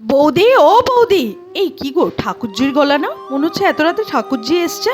বৌদি, ও বৌদি। এই কি গো, ঠাকুরজির গলা না? মনে হচ্ছে এত রাতে ঠাকুরজি এসছে।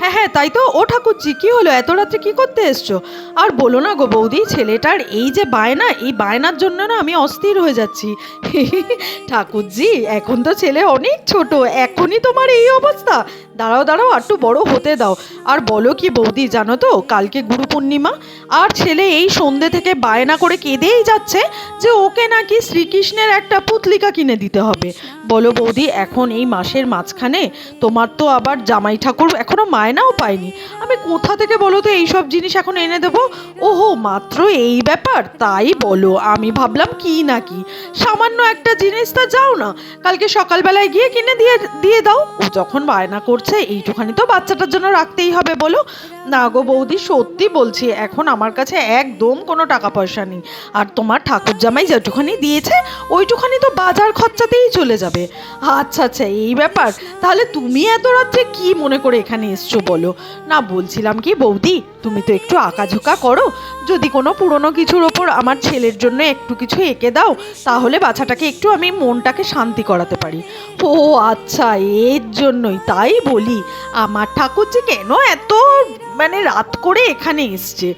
হ্যাঁ হ্যাঁ তাই তো। ও ঠাকুরজি, কি হলো? এত রাত্রে কি করতে এসছো? আর বলো না গো বৌদি, ছেলেটার এই যে বায়না, এই বায়নার জন্য না আমি অস্থির হয়ে যাচ্ছি। ঠাকুরজি, এখন তো ছেলে অনেক ছোট, এখনই তোমার এই অবস্থা। দাঁড়াও দাঁড়াও একটু বড় হতে দাও। আর বলো কি বৌদি, জানো তো, কালকে গুরু পূর্ণিমা, আর ছেলে এই সন্ধে থেকে বায়না করে কেঁদেই যাচ্ছে যে ওকে নাকি শ্রীকৃষ্ণের একটা পুতলিকা কিনে দিতে হবে। বলো বৌদি, এখন এই মাসের মাঝখানে তোমার তো আবার জামাই ঠাকুর এখনও এখনও মায়নাও পায়নি আমি কোথা থেকে বলো তো এইসব জিনিস এখন এনে দেবো? ওহো, মাত্র এই ব্যাপার? তাই বলো, আমি ভাবলাম কি না কি। সামান্য একটা জিনিস তা যাও না, কালকে সকালবেলায় গিয়ে কিনে দিয়ে দিয়ে দাও। ও যখন বায়না করছে, এইটুখানি তো বাচ্চাটার জন্য রাখতেই হবে বলো। না গো বৌদি, সত্যি বলছি, এখন আমার কাছে একদম কোনো টাকা পয়সা নেই। আর তোমার ঠাকুর জামাই যেটুখানি দিয়েছে, ওইটুখানি তো বাজার খরচাতেই চলে যাবে। আচ্ছা আচ্ছা এই ব্যাপার। তাহলে তুমি এত রাত্রে কি মনে করে এখানে এসছো? বলো। না বলছিলাম কি, বৌদি, তুমি তো একটু আঁকাঝোঁকা করো। যদি কোনো পুরনো কিছুর ওপর আমার ছেলের জন্য একটু কিছু এঁকে দাও, তাহলে বাচ্চাটাকে একটু আমি মনটাকে শান্তি করাতে পারি। ও আচ্ছা এর জন্যই তাই বলি। আমার ঠাকুর যে কেন এত মানে রাত করে এখানে এসছে?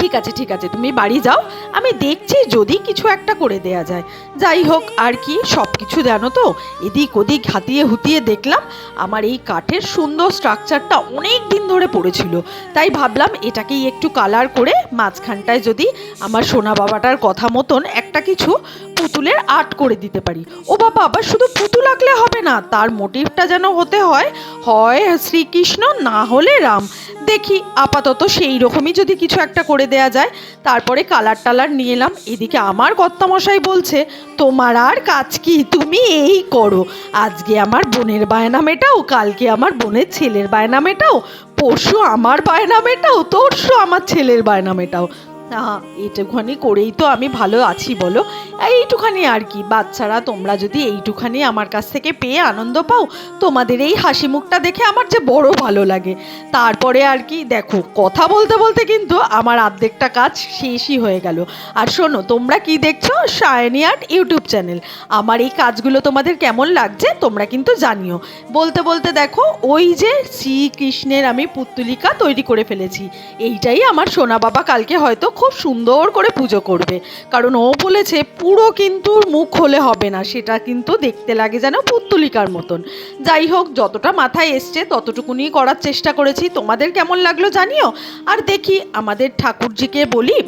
ঠিক আছে ঠিক আছে, তুমি বাড়ি যাও। আমি দেখছি যদি কিছু একটা করে দেয়া যায়। যাই হোক, আর কি সব কিছু জানো তো? এদিক ওদিক হাতিয়ে হুতিয়ে দেখলাম, আমার এই কাঠের সুন্দর স্ট্রাকচারটা অনেক দিন ধরে পড়েছিল। তাই ভাবলাম এটাকেই একটু কালার করে মাঝখানটায় যদি আমার সোনা বাবাটার কথা মতন একটা কিছু পুতুলের আর্ট করে দিতে পারি। ও বাবা, আবার শুধু পুতুল আঁকলে হবে না, তার মোটিভটা যেন হতে হয় হয় শ্রীকৃষ্ণ না হলে রাম। দেখি, আপাতত সেই রকমই যদি কিছু একটা করে দেয়া যায়। তারপরে কালার টালার নিয়ে এলাম। এদিকে আমার কর্তামশাই বলছে, তোমার আর কাজ কি? তুমি এই করো। আজকে আমার বোনের বায়না মেটাও, কালকে আমার বোনের ছেলের বায়না মেটাও, পরশু আমার বায়না মেটাও, তরশু আমার ছেলের বায়না মেটাও। না এইটুখানি করেই তো আমি ভালো আছি, বলো। এইটুখানি আর কি, বাচ্চারা, তোমরা যদি এইটুখানি আমার কাছ থেকে পেয়ে আনন্দ পাও, তোমাদের এই হাসি মুখটা দেখে আমার যে বড় ভালো লাগে। তারপরে আর কি, দেখো, কথা বলতে বলতে কিন্তু আমার অর্ধেকটা কাজ শেষই হয়ে গেল। আর শোনো, তোমরা কি দেখছ? Sayani art YouTube channel. আমার এই কাজগুলো তোমাদের কেমন লাগছে, তোমরা কিন্তু জানিও। বলতে বলতে দেখো, ওই যে শ্রীকৃষ্ণের আমি পুত্তলিকা তৈরি করে ফেলেছি। এইটাই আমার সোনা বাবা কালকে হয়তো খুব সুন্দর করে পুজো করবে। কারণ ও বলেছে, পুরো কিন্তু মুখ হলে হবে না, সেটা কিন্তু দেখতে লাগে যেন পুত্তলিকার মতন। যাই হোক, যতটা মাথায় এসছে, ততটুকুনি করার চেষ্টা করেছি। তোমাদের কেমন লাগল জানিও? আর দেখি, আমাদের ঠাকুরজিকে বলি,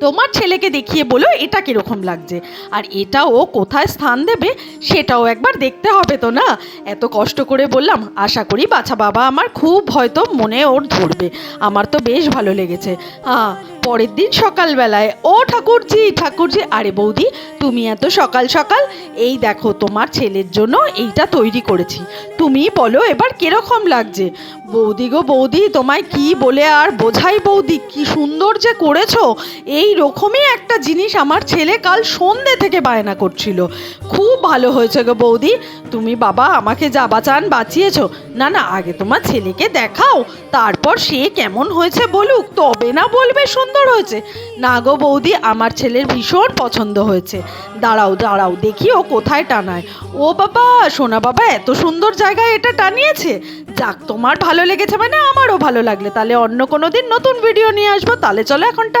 তোমার ছেলেকে দেখিয়ে বলো, এটা কীরকম লাগছে। আর এটা ও কোথায় স্থান দেবে, সেটাও একবার দেখতে হবে তো না? এত কষ্ট করে বললাম, আশা করি বাছা বাবা আমার খুব হয়তো মনে ওর ধরবে। আমার তো বেশ ভালো লেগেছে। হ্যাঁ পরের দিন সকালবেলায়, ও ঠাকুরজি ঠাকুরজি, আরে বৌদি, তুমি এত সকাল সকাল, এই দেখো তোমার ছেলের জন্য এইটা তৈরি করেছি। তুমি বলো এবার কীরকম লাগছে। বৌদি গো বৌদি, তোমায় কি বলে আর বোঝাই বৌদি? কি সুন্দর যে করেছ। এই রকমই একটা জিনিস আমার ছেলে কাল সন্ধে থেকে বায়না করছিল। খুব ভালো হয়েছে গো বৌদি। তুমি বাবা আমাকে যা বাঁচান বাঁচিয়েছো। না না, আগে তোমার ছেলেকে দেখাও। তারপর সে কেমন হয়েছে বলুক, তবে না বলবে সুন্দর হয়েছে। না গো বৌদি, আমার ছেলের ভীষণ পছন্দ হয়েছে। দাঁড়াও দাঁড়াও, দেখি ও কোথায় টানায়। ও বাবা, সোনা বাবা, এত সুন্দর জায়গায় এটা টানিয়েছে? যাক, তোমার ভালো লেগেছে মানে আমারও ভালো লাগলে। তাহলে অন্য কোনো দিন নতুন ভিডিও নিয়ে আসব। তাহলে চলো এখন টা